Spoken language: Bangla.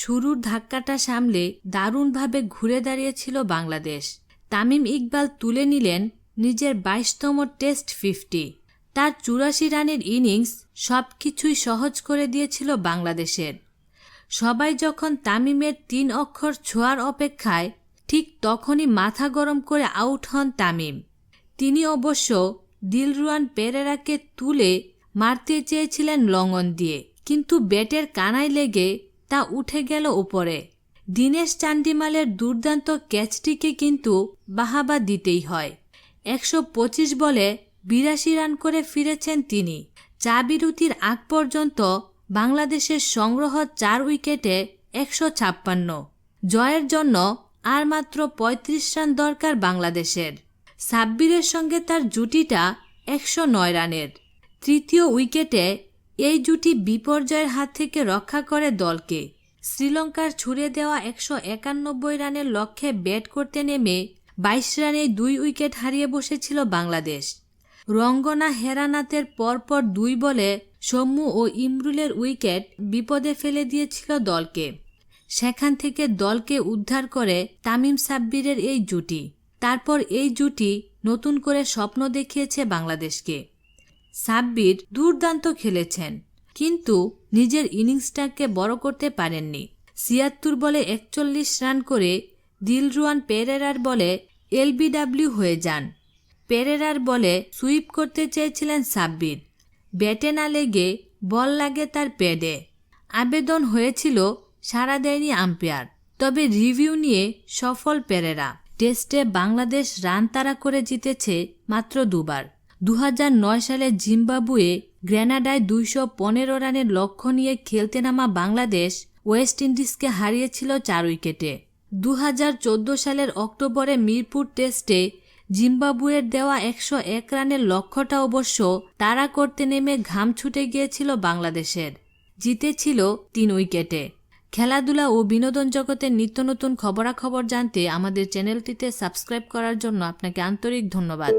শুরুর ধাক্কাটা সামলে দারুণভাবে ঘুরে দাঁড়িয়েছিল বাংলাদেশ। তামিম ইকবাল তুলে নিলেন নিজের বাইশতম টেস্ট ফিফটি। তার চুরাশি রানের ইনিংস সব কিছুই সহজ করে দিয়েছিল বাংলাদেশের। সবাই যখন তামিমের তিন অক্ষর ছোঁয়ার অপেক্ষায়, ঠিক তখনই মাথা গরম করে আউট হন তামিম। তিনি অবশ্য দিলরুয়ান পেরেরাকে তুলে মারতে চেয়েছিলেন লঙ্গন দিয়ে, কিন্তু ব্যাটের কানায় লেগে তা উঠে গেল উপরে। দীনেশ চান্ডিমালের দুর্দান্ত ক্যাচটিকে কিন্তু বাহাবা দিতেই হয়। একশো পঁচিশ বলে বিরাশি রান করে ফিরেছেন তিনি। চা বিরতির আগ পর্যন্ত বাংলাদেশের সংগ্রহ চার উইকেটে একশো ছাপ্পান্ন। জয়ের জন্য আর মাত্র ৩৫ রান দরকার বাংলাদেশের। সাব্বিরের সঙ্গে তার জুটিটা একশো নয় রানের। তৃতীয় উইকেটে এই জুটি বিপর্যয়ের হাত থেকে রক্ষা করে দলকে। শ্রীলঙ্কার ছুড়ে দেওয়া একশো একানব্বই রানের লক্ষ্যে ব্যাট করতে নেমে বাইশ রানে দুই উইকেট হারিয়ে বসেছিল বাংলাদেশ। রঙ্গনা হেরানাথের পরপর দুই বলে সৌম্য ও ইমরুলের উইকেট বিপদে ফেলে দিয়েছিল দলকে। সেখান থেকে দলকে উদ্ধার করে তামিম সাব্বিরের এই জুটি। তারপর এই জুটি নতুন করে স্বপ্ন দেখিয়েছে বাংলাদেশকে। সাব্বির দুর্দান্ত খেলেছেন, কিন্তু নিজের ইনিংসটাকে বড় করতে পারেননি। ছিয়াত্তর বলে একচল্লিশ রান করে দিলরুয়ান পেরেরার বলে এলবিডাব্লিউ হয়ে যান। পেরেরার বলে সুইপ করতে চেয়েছিলেন সাব্বির। ব্যাটে না লেগে বল লাগে তার প্যাডে। আবেদন হয়েছিল সাড়া দেয়নি আম্পায়ার। তবে রিভিউ নিয়ে সফল পেরেরা। টেস্টে বাংলাদেশ রান তাড়া করে জিতেছে মাত্র দুবার। দু হাজার নয় সালে জিম্বাবুয়ে গ্রেনাডায় দুইশো পনেরো রানের লক্ষ্য নিয়ে খেলতে নামা বাংলাদেশ ওয়েস্ট ইন্ডিজকে হারিয়েছিল চার উইকেটে। দু হাজার চোদ্দ সালের অক্টোবরে মিরপুর টেস্টে জিম্বাবুয়ের দেওয়া একশো এক রানের লক্ষ্যটা অবশ্য তাড়া করতে নেমে ঘাম ছুটে গিয়েছিল বাংলাদেশের। জিতেছিল তিন উইকেটে। খেলাধুলা ও বিনোদন জগতের নিত্য নতুন খবরাখবর জানতে আমাদের চ্যানেলটিতে সাবস্ক্রাইব করার জন্য আপনাকে আন্তরিক ধন্যবাদ।